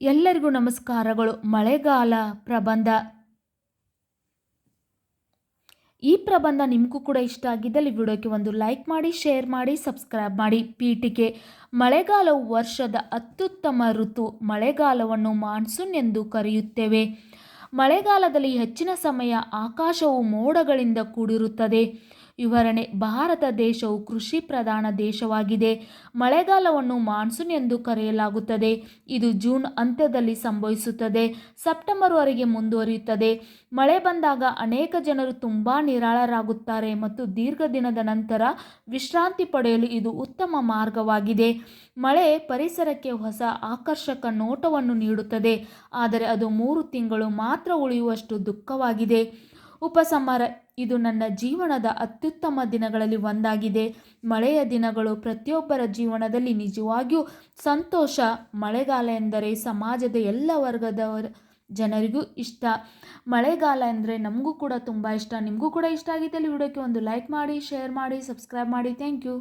ಎಲ್ಲರಿಗೂ ನಮಸ್ಕಾರಗಳು. ಮಳೆಗಾಲ ಪ್ರಬಂಧ. ಈ ಪ್ರಬಂಧ ನಿಮಗೂ ಕೂಡ ಇಷ್ಟ ಆಗಿದ್ದಲ್ಲಿ ವಿಡಿಯೋಕ್ಕೆ ಒಂದು ಲೈಕ್ ಮಾಡಿ, ಶೇರ್ ಮಾಡಿ, ಸಬ್ಸ್ಕ್ರೈಬ್ ಮಾಡಿ. ಪೀಠಿಕೆ ಮಳೆಗಾಲವು ವರ್ಷದ ಅತ್ಯುತ್ತಮ ಋತು ಮಳೆಗಾಲವನ್ನು ಮಾನ್ಸೂನ್ ಎಂದು ಕರೆಯುತ್ತೇವೆ. ಮಳೆಗಾಲದಲ್ಲಿ ಹೆಚ್ಚಿನ ಸಮಯ ಆಕಾಶವು ಮೋಡಗಳಿಂದ ಕೂಡಿರುತ್ತದೆ. ವಿವರಣೆ. ಭಾರತ ದೇಶವು ಕೃಷಿ ಪ್ರಧಾನ ದೇಶವಾಗಿದೆ. ಮಳೆಗಾಲವನ್ನು ಮಾನ್ಸೂನ್ ಎಂದು ಕರೆಯಲಾಗುತ್ತದೆ. ಇದು ಜೂನ್ ಅಂತ್ಯದಲ್ಲಿ ಸಂಭವಿಸುತ್ತದೆ. ಸೆಪ್ಟೆಂಬರ್ವರೆಗೆ ಮುಂದುವರಿಯುತ್ತದೆ. ಮಳೆ ಬಂದಾಗ ಅನೇಕ ಜನರು ತುಂಬ ನಿರಾಳರಾಗುತ್ತಾರೆ ಮತ್ತು ದೀರ್ಘ ದಿನದ ನಂತರ ವಿಶ್ರಾಂತಿ ಪಡೆಯಲು ಇದು ಉತ್ತಮ ಮಾರ್ಗವಾಗಿದೆ. ಮಳೆ ಪರಿಸರಕ್ಕೆ ಹೊಸ ಆಕರ್ಷಕ ನೋಟವನ್ನು ನೀಡುತ್ತದೆ. ಆದರೆ ಅದು ಮೂರು ತಿಂಗಳು ಮಾತ್ರ ಉಳಿಯುವಷ್ಟು ದುಃಖವಾಗಿದೆ. ಉಪಸಂಹಾರ. ಇದು ನನ್ನ ಜೀವನದ ಅತ್ಯುತ್ತಮ ದಿನಗಳಲ್ಲಿ ಒಂದಾಗಿದೆ. ಮಳೆಯ ದಿನಗಳು ಪ್ರತಿಯೊಬ್ಬರ ಜೀವನದಲ್ಲಿ ನಿಜವಾಗಿಯೂ ಸಂತೋಷ. ಮಳೆಗಾಲ ಎಂದರೆ ಸಮಾಜದ ಎಲ್ಲ ವರ್ಗದವರ ಜನರಿಗೂ ಇಷ್ಟ. ಮಳೆಗಾಲ ಎಂದರೆ ನಮಗೂ ಕೂಡ ತುಂಬ ಇಷ್ಟ. ನಿಮಗೂ ಕೂಡ ಇಷ್ಟ ಆಗಿದ್ದಲ್ಲಿ ವಿಡಿಯೋಕ್ಕೆ ಒಂದು ಲೈಕ್ ಮಾಡಿ ಶೇರ್ ಮಾಡಿ ಸಬ್ಸ್ಕ್ರೈಬ್ ಮಾಡಿ. Thank you